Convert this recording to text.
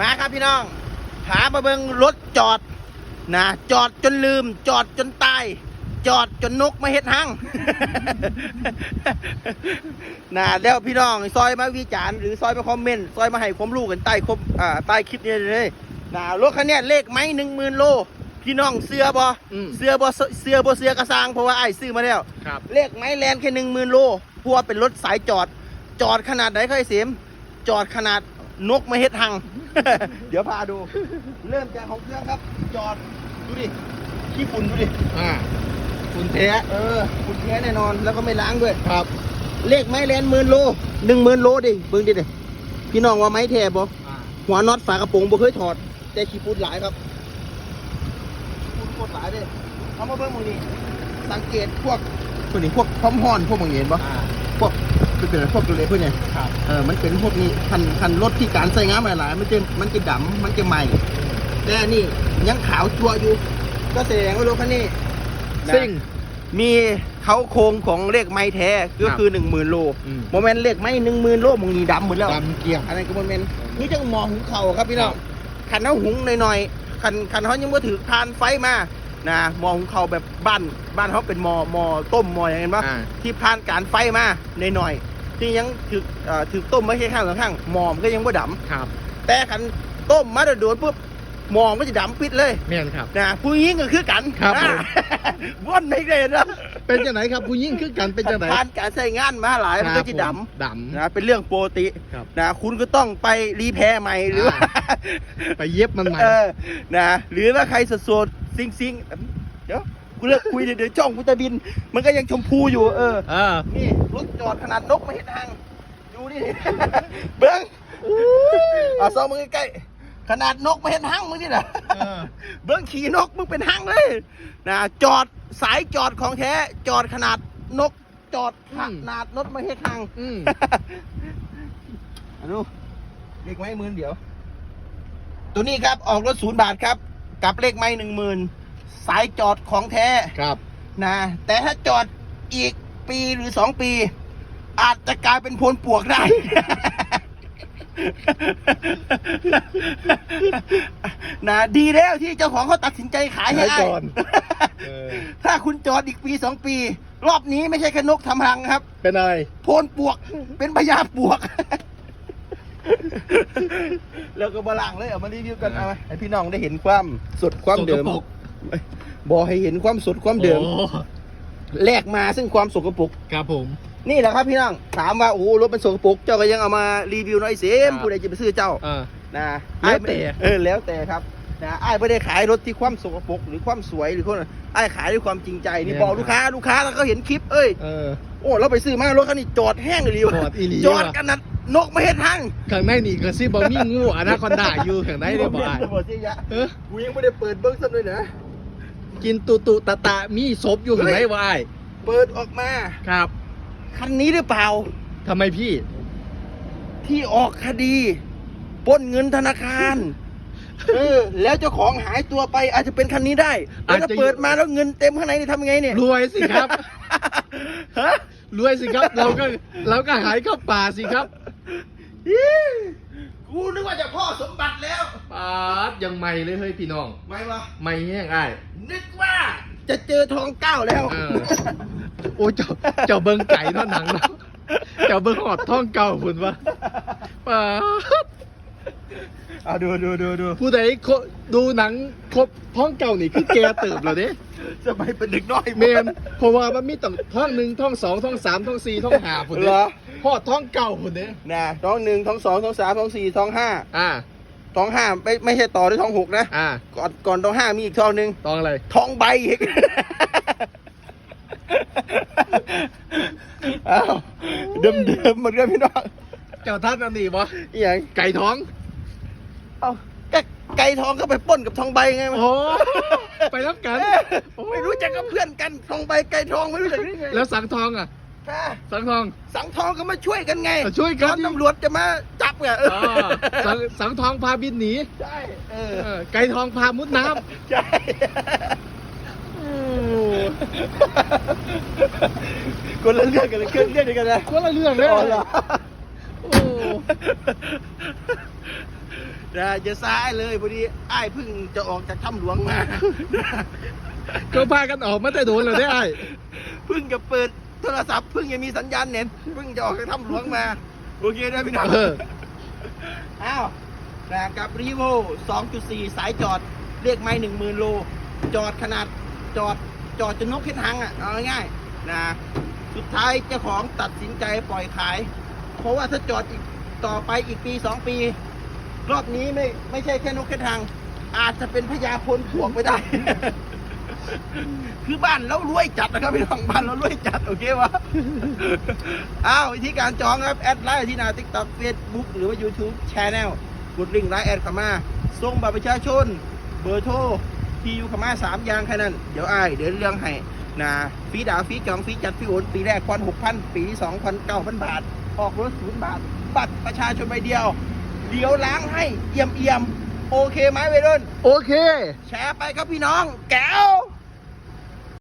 มาครับพี่น้องหามาเบิงรถจอดนะจอดจนลืม จอดจนตาย จอดจนนกมาเฮ็ดหังนะแล้วพี่น้องซอยมาวิจารณ์หรือซอยมาคอมเมนต์ซอยมาให้ความรู้กันใต้ครบอ่าใต้คลิปนี้เลยนะรถคันเนี้ยเลขไม้หนึ่งหมื่นโล พี่น้องเสือบออืมเสือบอเสือบอเสือกระซังเพราะว่าไอ้ายซื้อมาแล้วครับเลขไม้แลนแค่หนึ่งหมื่นโลเพราะว่าเป็นรถสายจอด จอดขนาดไหนค่อยเสียมจอดขนาดนกมาเฮ็ดหัง เดี๋ยวพาดู เริ่มจากของเครื่องครับ จอด ดูดิ ขี้ฝุ่นดูดิ อ่าฝุ่นแท้เออฝุ่นแท้แน่นอน แล้วก็ไม่ล้างด้วย ครับ เลขไม้แลนหมื่นโลหนึ่งหมื่นโลดิเบิ่งดิดิพี่น้องว่าไม้แท้บ่อ่าหัวน็อตฝากระโปรงบ่เคยถอด แต่ขี้ฝุ่นหลายครับฝุ่นโคตรหลายเลยเอามาเบิ่งมึงนี่สังเกตพวกพวกนี้พวกพร้อมห่อนพวกมึงเห็นบ่อ่าพวก เป็นเป็นพวกตัวเล็กพวกเนี้ยครับ เออมันเป็นพวกนี้คันคันรถที่การใส่งานหลายๆมันจะมันจะดำมันจะใหม่แต่นี่ยังขาวจัวอยู่ ก็แสดงว่ารถคันนี้ นะซิ่งมีเขาโครงของเลขไม้แท้ก็คือหนึ่งหมื่นโลอืม โมเมนต์เลขไม้หนึ่งหมื่นโลมึงนี่ดำหมดแล้ว ดำเกลี่ยมอันนั้นก็โมเมนต์นี่จังหมอหุงเข่าครับพี่น้องคันเขาหุงหน่อยๆคันคันเขายังไม่ถือทานไฟมานะหมอหุงเข่าแบบบ้านบ้านเขาเป็นหมอหมอต้มหมออย่างเงี้ยปะอ่า ที่ผ่านการไฟมาหน่อยๆ ที่ยังถือเอ่อถือต้มไม่ใช่ข้างสองข้างหมอมนก็ยังไม่ดครับำแต่คันต้มมาโดนๆปุ๊บหมอมก็จะดำปิดเลยแม่นครับ นะผู้หญิงก็คือกันครับนะผมว่อนไม่ได้นะเป็นจังไหนครับผู้ยิ่งคือกันเป็นจังไหนผ่านการใช้งานมาหลายมันก็จะดดำ นะเป็นเรื่องปกติครับ นะคุณก็ต้องไปรีแพร์ใหม่หรือว่าำไปเย็บมันใหม่ เออ นะ หรือว่าใครสดๆซิงซิงๆเดี๋ยว กูเลิกคุยเดี๋ยวเดี๋ยวจ้องกูจะบิน มันก็ยังชมพูอยู่ เออ เออ นี่รถจอดขนาดนกไม่เห็นทางดูนี่ เบิ้งเอาซองมึงใกล้ๆขนาดนกไม่เห็นหางมึงนี่แหละเออ เบิ้งขี่นกมึงเป็นหางเลยนะจอดสายจอดของแท้จอดขนาดนกจอดขนาดรถไม่เห็นทางอืมอันนู้เลขไม้หมื่นเดี๋ยว ตัวนี้ครับออกรถศูนย์บาทครับ กับเลขไม้หนึ่งหมื่น สายจอดของแท้ครับนะแต่ถ้าจอดอีกปีหรือสองปี อาจจะกลายเป็นโพลปวกได้ นะดีแล้วที่เจ้าของเขาตัดสินใจขายให้ขายก่อนเออถ้าคุณจอดอีกปีสองปี รอบนี้ไม่ใช่แค่นกทำรังครับ เป็นอะไร โพนปวก เป็นพญาปวก แล้วก็บาลังเลยเอามารีวิวกันเอามาให้พี่น้องได้เห็นความสดความเดิม สกปรก บอกให้เห็นความสดความเดิมโอ้แลกมาซึ่งความสกปรกครับผม นี่แหละครับพี่น้องถามว่าโอ้โหรถมันสกปรกเจ้าก็ยังเอามารีวิวหน่อยเสียมครับ ผู้ใดจะไปซื้อเจ้าเออ นะแล้วแต่ เออแล้วแต่ครับนะไอ้ายไม่ได้ขายรถที่ความสกปรกหรือความสวยหรือคนไอ้ายขายด้วยความจริงใจนี่บอกลูกค้าลูกค้าแล้วก็เห็นคลิปเอ้ย เออ โอ้เราไปซื้อมารถคันนี้จอดแห้งเลยจอดอีหลี จอดว่ะกันนัดนกไม่เห็นทางข้างในนี่กระซิบบอมีงูอนาคอนดาอยู่ข้างในได้บ่อ้ายบ่สิยะเออกูยังไม่ได้เปิดเบิ้งสักเลยนะ กินตุตุตะตะมีศพอยู่ข้างในวายเปิดออกมา ครับคันนี้หรือเปล่าทำไมพี่ ที่ออกคดีปล้นเงินธนาคารเออแล้วเจ้าของหายตัวไปอาจจะเป็นคันนี้ได้แล้วถ้าอาจจะ เปิดมาแล้วเงินเต็มข้างในนี่ทำยังไงเนี่ยรวยสิครับ ฮะ รวยสิครับ เราก็เราก็หายเข้าป่าสิครับอี๋ กูนึกว่าจะพ่อสมบัติแล้วปาดยังไม่เลยเฮ้ยพี่น้องไม่วะไม่แห้งอ้ายนึกว่า จะเจอทองเก้าแล้ว เออโอ้ยเจ้าเจ้าเบิ้งไก่เท่าหนังเนาะเจ้าเบิ้งหอดท่องเก่าพุ่นวะปาดเอาดูดูดูดูผู้ใดโคดูหนังครบท่องเก่านี่คือแกเติบแล้วเด้จะไปเป็นเด็กน้อยเมนเพราะว่ามันมีตั้งท่องหนึ่งท่องสองท่องสามท่องสี่ท่องห้าพุ่นเหเด้รอ หอดท่องเก่าพุ่นเด้นะท้องหนึ่งท้องสองท้องสามท้องสี่ท้องห้าอ่าท้องห้าไม่ไม่ใช่ต่อด้วยท้องหกนะอ่าก่อนก่อนท้องห้ามีอีกท้องหนึ่งต้องอะไรท้องใบอีกอ้าวเดิมเดิมๆหมดเลยพี่น้องเจ้าท่านอันนี้บ่อหย่างไก่ท้องเอ้าก็ไก่ทองก็ไปปล้นกับทองใบไงโอ้ไปรับกันเออไม่รู้จักกับเพื่อนกันทองใบไก่ทองไม่รู้จักได้ไงแล้วสังทองอะอะ สังทอง สังทองก็มาช่วยกันไงอะช่วยกัน ตอนตำรวจจะมาจับไงเอออ๋อสังสังทองพาบินหนีใช่เออเออไก่ทองพามุดน้ใช่คนละเรื่องกันเลยเครื่องเรื่องเดียวกันนะำคนละเรื่องเลยอ๋อเหรอ โอ้ นะจะซ้ายเลยพอดีไอ้ายเพิ่งจะออกจากถ้ำหลวงมา ก็พากันออกมาแต่โดนเลยได้ไอ้เพิ่งจะเปิด โทรศัพท์เพิ่งจะมีสัญญาณเน็ตเพิ่งจะออกจากถ้ำหลวงมาโอเคนะพี่น้องเออ อ้าวนะกับรีโว2.4 สายจอดเรียกไม่หนึ่งหมื่นโล จอดขนาดจอดจอดจนนกเข็ดหังอะเอาง่ายๆนะสุดท้ายเจ้าของตัดสินใจปล่อยขาย เพราะว่าถ้าจอดอีกต่อไปอีกปีสองปี รอบนี้ไม่ไม่ใช่แค่นกเข็ดหัง อาจจะเป็นพญาพลพวกไปได้ คือบ้านเรารวยจัดนะครับพี่น้องบ้านเรารวยจัดโอเควะอ้าววิธีการจองครับแอดไลน์ที่หน้า TikTok Facebook หรือว่า YouTube Channel กดลิงก์ไลน์แอดเข้ามาส่งบัตรประชาชน เบอร์โทรที่อยู่เข้ามาสามอย่างแค่นั้น เดี๋ยวอ้ายเดี๋ยวเรื่องให้นะฟรีดาวฟรีจองฟรีจัดฟรีโอนปีแรกพันหกพันปีสองพันเก้าพันบาท ออกรถศูนย์บาท บัตรประชาชนใบเดียว เดี๋ยวล้างให้เอี่ยมเอี่ยมๆโอเคไหมเวรุ่นโอเค แชร์ไปครับพี่น้อง แก้ว